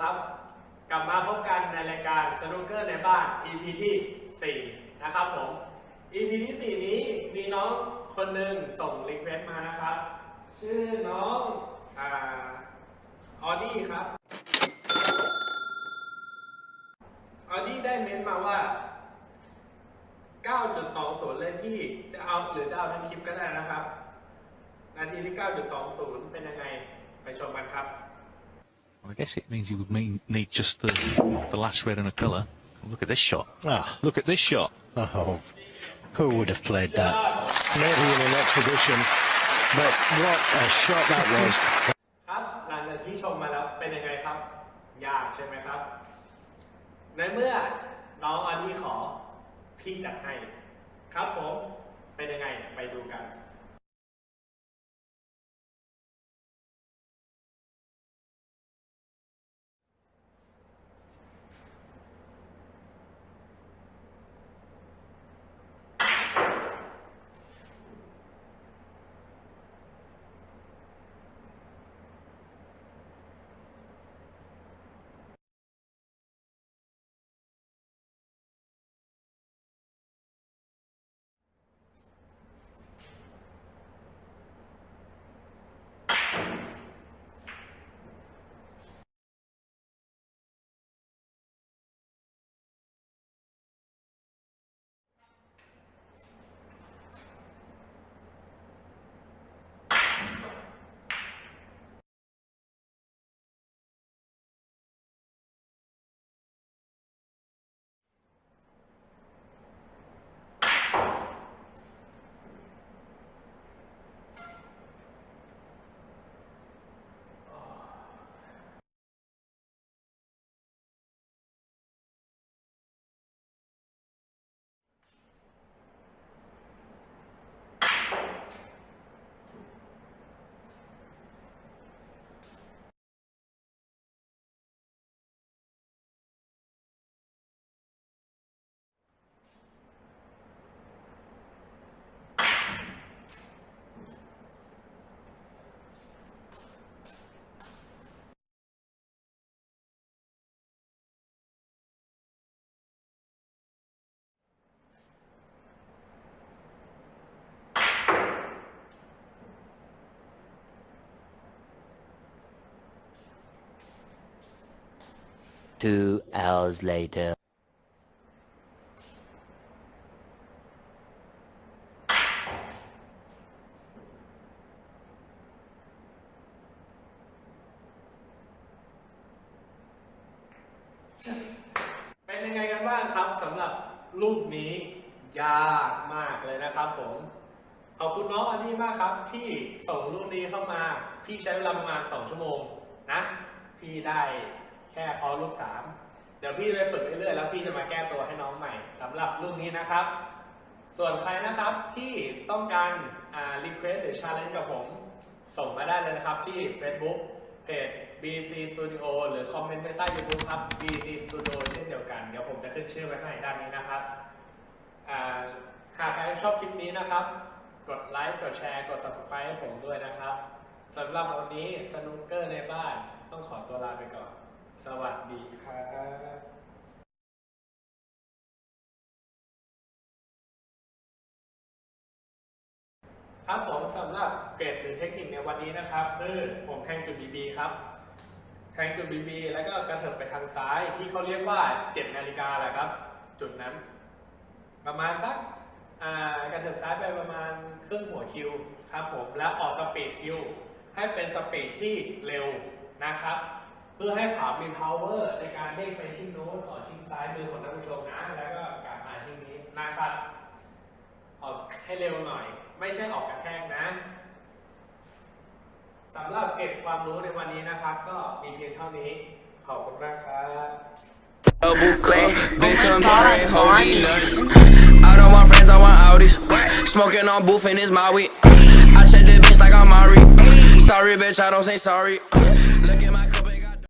ครับ กลับมาพบกันในรายการสนุกเกอร์ในบ้าน EP ที่ 4 นะครับผม EP ที่ 4 นี้มีน้องคนหนึ่งส่งรีเควสต์มานะครับ ชื่อน้องอออดี้ครับ ออดี้ได้เม้นมาว่า 9.20 เลยที่ จะเอาหรือจะเอาทั้งคลิปก็ได้นะครับ นาทีที่ 9.20 เป็นยังไง ไปชมกันครับ Well, I guess it means you would mean, need just the, the last red and a colour. Look at this shot. Ah, Look at this shot. oh, who would have played that? Maybe in an exhibition, but what a shot that was. ครับหลังจากที่ชมมาแล้วเป็นยังไงครับ ยากใช่ไหมครับ ในเมื่อน้องออดี้ขอพี่จัดให้ ครับผม เป็นยังไงไป Two hours later. เป็นยังไงกันบ้างครับสำหรับรูปนี้ยากมากเลยนะครับผม ขอบคุณน้องอันนี้มากครับ ที่ส่งรูปนี้เข้ามา พี่ใช้เวลาประมาณ 2 ชั่วโมงนะ พี่ได้ ค่คอรูปสามเดี๋ยวพี่ไปฝึกเรื่อยๆแล้วพี่จะมาแก้ตัวให้น้องใหม่สำหรับรูปนี้นะครับ ส่วนใครนะครับที่ต้องการอ่า request หรือ challenge กับผม ส่งมาได้เลยนะครับที่ Facebook เพจ BC Studio หรือคอมเมนต์ไว้ใต้ YouTube ครับ BC Studio เช่นเดียวกัน เดี๋ยวผมจะขึ้นชื่อไว้ให้ด้านนี้นะครับอ่าหากใครชอบคลิปนี้นะครับ กดไลค์กดแชร์กด subscribe ให้ผมด้วยนะครับสำหรับวันนี้สนุกเกอร์ในบ้านต้องขอตัวลาไปก่อน สวัสดีครับครับผมสำหรับเกรดหรือเทคนิคในวันนี้นะครับ คือผมแทงจุด BB ครับ แทงจุด BB แล้วก็กระเถิบไปทางซ้ายที่เขาเรียกว่า 7 นาฬิกาแหละครับ จุดนั้น ประมาณสักกระเถิบซ้ายไปประมาณครึ่งหัวคิวครับผมแล้วออกสปีดคิวให้เป็นสปีดที่เร็วนะครับ เพื่อให้ขามี power ในการเด้งไปชิ่งโน้นออกชิ่งซ้ายมือของท่านผู้ชมนะ แล้วก็กลับมาชิ่งนี้นะครับออกให้เร็วหน่อย ไม่ใช่ออกกระแทกนะสำหรับเก็บความรู้ในวันนี้นะครับ ก็มีเพียงเท่านี้ ขอบคุณมากครับ Double cup, big country, holy nuts. I don't want friends, I want Audis. Smoking on booth and it's my weed. I check the bitch like I'm Mari. Sorry, bitch, I don't say sorry. Look at my